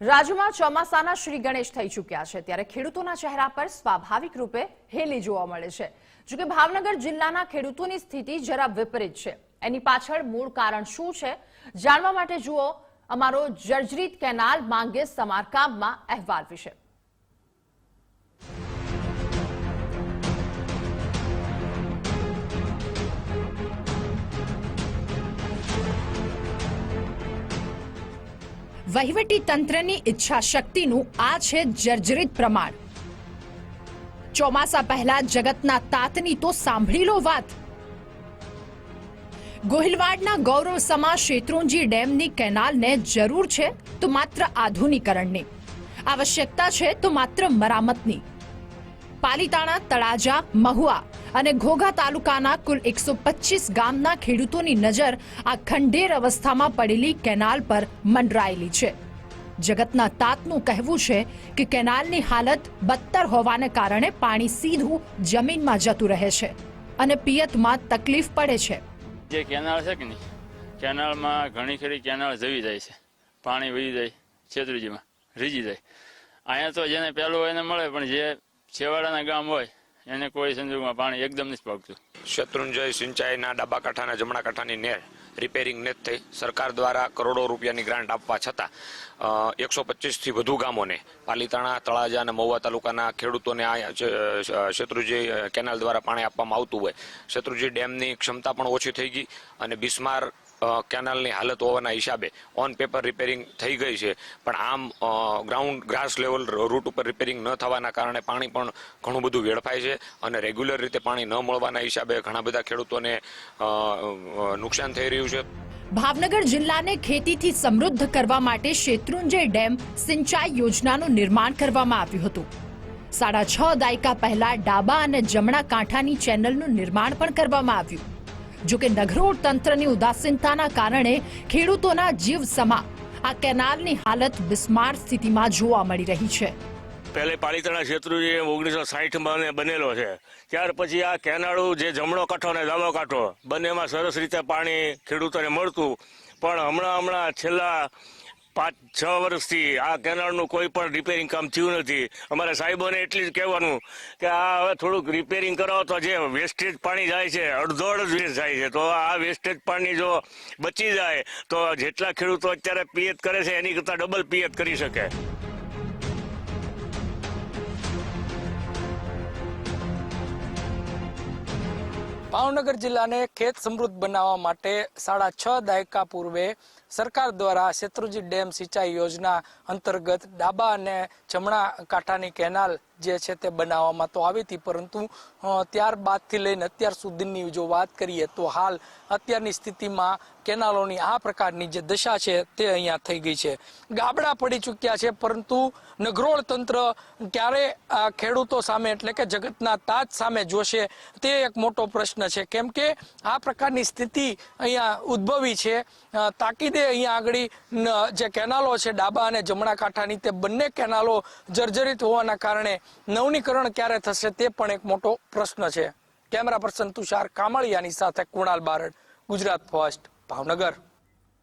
રાજ્યમાં ચોમાસાના શ્રી ગણેશ થઈ ચૂક્યા છે. ત્યારે ખેડૂતોના ચહેરા પર સ્વાભાવિક રૂપે હેલી જોવા મળે છે. જોકે ભાવનગર જિલ્લાના ખેડૂતોની સ્થિતિ જરા વિપરીત છે. એની પાછળ મૂળ કારણ શું છે? જાણવા માટે જુઓ અમારો જર્જરિત કેનાલ માંગે સમારકામમાં અહેવાલ વિશે. વહીવટી તંત્રની ઈચ્છા શક્તિનું આ છે જર્જરિત પ્રમાણ. ચોમાસા પહેલા જગતના તાતની તો સાંભળી લો વાત. ગોહિલવાડના ગૌરવ સમા શેત્રુંજી ડેમની કેનાલને જરૂર છે તો માત્ર આધુનિકરણની. આવશ્યકતા છે તો માત્ર મરામતની. પાલીતાણા તળાજા મહુવા. અને ઘોઘા તાલુકાના કુલ એકસો ગામના ખેડૂતોની નજર આ ખંડેર અવસ્થામાં પડેલી કેનાલ પર મંડરાયેલી છે. જગતના તાતનું કહેવું છે કે કેનાલની હાલત બદતર હોવાને કારણે પાણી સીધું જમીનમાં જતું રહે છે અને પિયતમાં તકલીફ પડે છે. જે કેનાલ છે કે નહીં, કેનાલમાં ઘણી ખરી કેનાલ જવી જાય છે. પાણી વહી જાય, છેતરીજીમાં, રીજી જાય. અહીંયા તો જેને પહેલું હોય એને મળે, પણ જે છેવાડાના ગામ હોય એને કોઈ સંજોગમાં પાણી એકદમ નથી પાકતું શત્રુંજય સિંચાઈના ડાબા કાંઠાના જમણા કાંઠાની નેર રિપેરિંગ નથી થઈ. સરકાર દ્વારા કરોડો રૂપિયાની ગ્રાન્ટ આપવા છતાં એકસો પચીસથી વધુ ગામોને, પાલીતાણા, તળાજા અને મહુવા તાલુકાના ખેડૂતોને આ શત્રુજી કેનાલ દ્વારા પાણી આપવામાં આવતું હોય. શત્રુજી ડેમની ક્ષમતા પણ ઓછી થઈ ગઈ અને બિસ્માર કેનાલની હાલત હોવાના હિસાબે ઓન પેપર રિપેરિંગ થઈ ગઈ છે. પણ આમ ગ્રાઉન્ડ ગ્રાસ લેવલ રૂટ ઉપર રિપેરિંગ ન થવાના કારણે પાણી પણ ઘણું બધું વેડફાય છે અને રેગ્યુલર રીતે પાણી ન મળવાના હિસાબે ઘણા બધા ખેડૂતોને નુકસાન થઈ રહ્યું છે. ભાવનગર જિલ્લાને ખેતીથી સમૃદ્ધ કરવા માટે શેત્રુંજય ડેમ સિંચાઈ યોજનાનું નિર્માણ કરવામાં આવ્યું હતું. સાડા છ દાયકા પહેલા ડાબા અને જમણા કાંઠાની ચેનલનું નિર્માણ પણ કરવામાં આવ્યું. જોકે નગરોળ તંત્રની ઉદાસીનતાના કારણે ખેડૂતોના જીવ સમા આ કેનાલની હાલત બિસ્માર સ્થિતિમાં જોવા મળી રહી છે. પહેલે પાલિતાણા શેત્રુ જે ઓગણીસો સાહીઠમાં બનેલો છે. ત્યાર પછી આ કેનાળું જે જમણો કાંઠો અને ડાબો કાંઠો બંનેમાં સરસ રીતે પાણી ખેડૂતોને મળતું. પણ હમણાં હમણાં છેલ્લા પાંચ છ વર્ષથી આ કેનાળનું કોઈ પણ રિપેરિંગ કામ થયું નથી. અમારે સાહેબોને એટલી જ કહેવાનું કે આ હવે થોડુંક રિપેરિંગ કરાવો તો જે વેસ્ટેજ પાણી જાય છે અડધો અડધ વેસ્ટ જાય છે, તો આ વેસ્ટેજ પાણી જો બચી જાય, તો જેટલા ખેડૂતો અત્યારે પિયત કરે છે, એની કરતાં ડબલ પિયત કરી શકે. ભાવનગર જિલ્લાને ખેત સમૃદ્ધ બનાવવા માટે સાડા છ દાયકા પૂર્વે સરકાર દ્વારા શેત્રુજી ડેમ સિંચાઈ યોજના અંતર્ગત ડાબા અને જમણા કાંઠાની કેનાલ જે છે તે બનાવવામાં તો આવી હતી, પરંતુ ત્યારબાદથી લઈને અત્યાર સુધીની જો વાત કરીએ તો હાલ અત્યારની સ્થિતિમાં કેનાલોની આ પ્રકારની જે દશા છે તે અહીંયા થઈ ગઈ છે. ગાબડા પડી ચૂક્યા છે, પરંતુ નગરોળ તંત્ર ક્યારે ખેડૂતો સામે એટલે કે જગતના તાજ સામે જોશે તે એક મોટો પ્રશ્ન છે. કેમ કે આ પ્રકારની સ્થિતિ અહીંયા ઉદ્ભવી છે. તાકીદે અહીંયા આગળ જે કેનાલો છે, ડાબા અને જમણા કાંઠાની, તે બંને કેનાલો જર્જરિત હોવાના કારણે નવનીકરણ ક્યારે થશે તે પણ એક મોટો પ્રશ્ન છે. કેમેરા પર્સન તુષાર કામળિયાની સાથે કુણાલ બારડ, ગુજરાત ફર્સ્ટ, ભાવનગર.